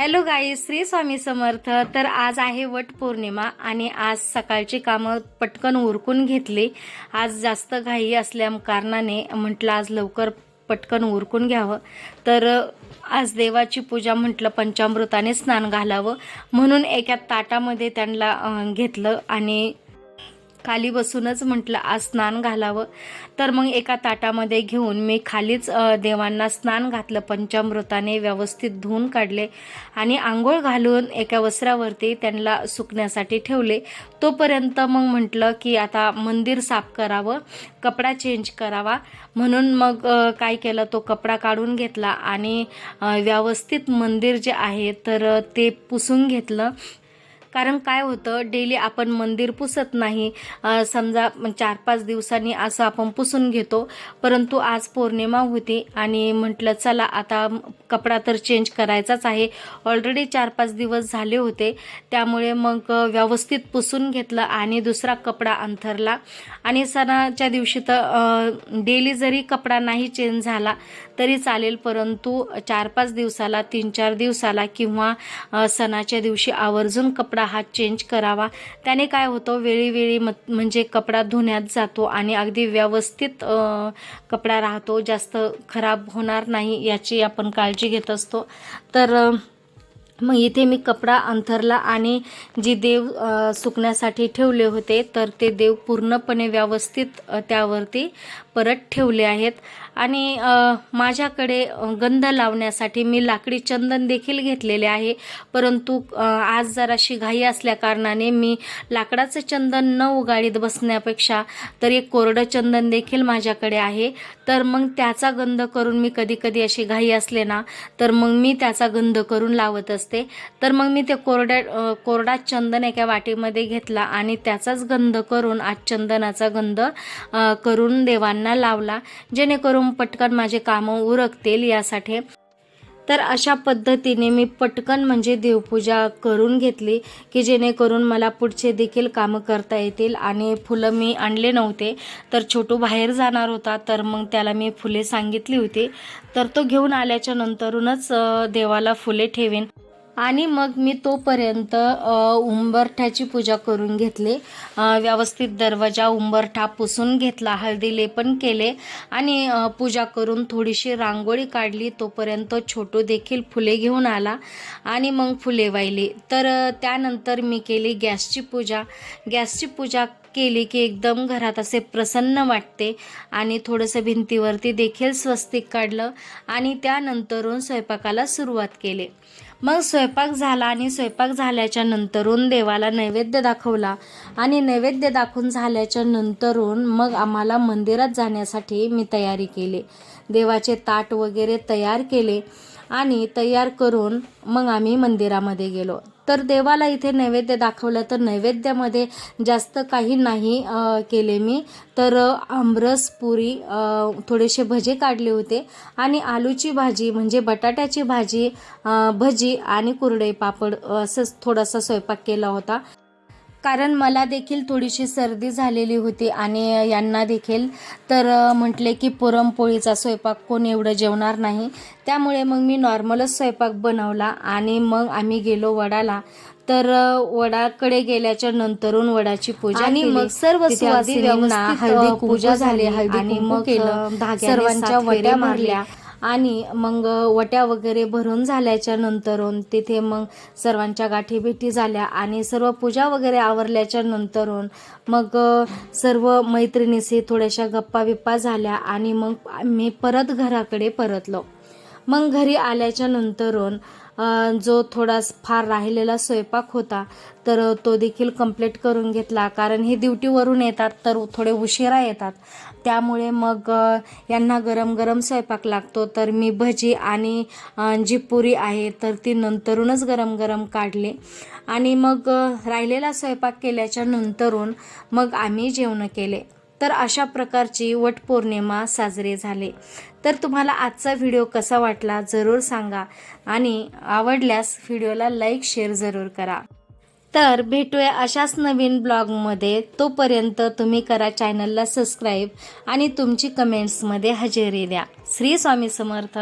Hello गाई श्री स्वामी समर्थ. तर आज आहे वट पौर्णिमा आणि आज सकाळची कामं पटकन उरकून घेतली. आज जास्त घाई असल्या कारणाने म्हटलं आज लवकर पटकन उरकून घ्यावं. तर आज देवाची पूजा म्हटलं पंचामृताने स्नान घालावं. म्हणून एका ताटामध्ये त्यांना घेतलं आणि खाली बसूनच म्हटलं आज स्नान घालावं. तर मग एका ताटामध्ये घेऊन मी खालीच देवांना स्नान घातलं पंचामृताने व्यवस्थित धुवून काढले आणि आंघोळ घालून एका वस्त्रावरती त्यांना सुकण्यासाठी ठेवले. तोपर्यंत मग म्हटलं की आता मंदिर साफ करावं कपडा चेंज करावा. म्हणून मग काय केलं तो कपडा काढून घेतला आणि व्यवस्थित मंदिर जे आहे तर ते पुसून घेतलं. कारण काय होतं डेली आपण मंदिर पुसत नाही. समजा चार पाच दिवसांनी असं आपण पुसून घेतो. परंतु आज पौर्णिमा होती आणि म्हटलं चला आता कपडा तर चेंज करायचाच आहे. ऑलरेडी चार पाच दिवस झाले होते. त्यामुळे मग व्यवस्थित पुसून घेतलं आणि दुसरा कपडा अंथरला. आणि सणाच्या दिवशी तर डेली जरी कपडा नाही चेंज झाला तरी चालेल. परंतु चार पाच दिवसाला तीन चार दिवसाला किंवा सणाच्या दिवशी आवर्जून कपडा हा चेंज करावा. त्याने काय होतं वेळीवेळी म म्हणजे कपडा धुण्यात जातो आणि अगदी व्यवस्थित कपडा राहतो. जास्त खराब होणार नाही याची आपण काळजी घेत असतो. तर मग इथे मी कपडा अंथरला आणि जी देव सुकण्यासाठी ठेवले होते तर ते देव पूर्णपणे व्यवस्थित त्यावरती परत ठेवले आहेत. आणि माझ्याकडे गंध लावण्यासाठी मी लाकडी चंदन देखील घेतलेले आहे. परंतु आज जराशी घाई असल्याकारणाने मी लाकडाचं चंदन न उगाडीत बसण्यापेक्षा तर एक कोरडं चंदन देखील माझ्याकडे आहे. तर मग त्याचा गंध करून मी कधी कधी अशी घाई असले ना तर मग मी त्याचा गंध करून लावत असते. तर मग मी ते कोरड्या कोरडा चंदन एका वाटीमध्ये घेतला आणि त्याचाच गंध करून आज चंदनाचा गंध करून देवांना लावला जेणेकरून पटकन माझे कामं उरकतील यासाठी. तर अशा पद्धतीने मी पटकन म्हणजे देवपूजा करून घेतली की जेणेकरून मला पुढचे देखील कामं करता येतील आणि फुलं मी आणले नव्हते. तर छोटू बाहेर जाणार होता तर मग त्याला मी फुले सांगितली होती. तर तो घेऊन आल्याच्या नंतरूनच देवाला फुले ठेवेन. आणि मग मी तोपर्यंत उंबरठ्याची पूजा करून घेतली. व्यवस्थित दरवाजा उंबरठा पुसून घेतला हळदी लेपन केले आणि पूजा करून थोडीशी रांगोळी काढली. तोपर्यंत छोटू देखील फुले घेऊन आला आणि मग फुले वाहिली. तर त्यानंतर मी केली गॅसची पूजा. गॅसची पूजा केली की एकदम घरात असे प्रसन्न वाटते. आणि थोडंसं भिंतीवरती देखील स्वस्तिक काढलं आणि त्यानंतरून स्वयंपाकाला सुरुवात केली. मग स्वयंपाक झाला आणि स्वयंपाक झाल्याच्या नंतरून देवाला नैवेद्य दाखवला. आणि नैवेद्य दाखवून झाल्याच्या नंतरून मग आम्हाला मंदिरात जाण्यासाठी मी तयारी केली. देवाचे ताट वगैरे तयार केले. आणि तयार करून मग आम्ही मंदिरामध्ये गेलो. तर देवाला इथे नैवेद्य दाखवलं तर नैवेद्यामध्ये जास्त काही नाही केले मी. तर आमरस पुरी थोडेसे भजे काढले होते. आणि आलूची भाजी म्हणजे बटाट्याची भाजी भजी आणि कुरडई पापड असंच थोडासा स्वयंपाक केला होता. कारण मला देखील थोडीशी सर्दी झालेली होती आणि यांना देखील तर म्हटले की पुरणपोळीचा स्वयंपाक कोण एवढं जेवणार नाही त्यामुळे मग मी नॉर्मलच स्वयंपाक बनवला आणि मग आम्ही गेलो वडाला तर वडाकडे गेल्याच्या नंतरून वडाची पूजा आणि. मग सर्व हळदी पूजा झाली आणि मग, केलं सर्वांच्या वट्या मारल्या. आणि मग वट्या वगैरे भरून झाल्याच्या नंतरून तिथे मग सर्वांच्या गाठी भेटी झाल्या आणि सर्व पूजा वगैरे आवरल्याच्या नंतरून मग सर्व मैत्रिणीशी थोड्याशा गप्पा बिप्पा झाल्या आणि मग मी परत घराकडे परतलो. मग घरी आल्याच्या नंतरून जो थोडा फार राहिलेला स्वयंपाक होता तर तो देखील कंप्लीट करून घेतला. कारण हे ड्युटीवरून येतात तर थोडे उशिरा येतात. त्यामुळे मग यांना गरम गरम स्वयंपाक लागतो. तर मी भजी आणि जी पुरी आहे तर ती नंतरूनच गरम गरम काढली. आणि मग राहिलेला स्वयंपाक केल्याच्या नंतरून मग आम्ही जेवण केले. तर अशा प्रकारची वटपौर्णिमा साजरे झाले. तर तुम्हाला आजचा व्हिडिओ कसा वाटला जरूर सांगा आणि आवडल्यास व्हिडिओला लाईक शेअर जरूर करा. तर भेटूया अशाच नवीन ब्लॉगमध्ये. तोपर्यंत तुम्ही करा चॅनलला सबस्क्राईब आणि तुमची कमेंट्समध्ये हजेरी द्या. श्री स्वामी समर्थ.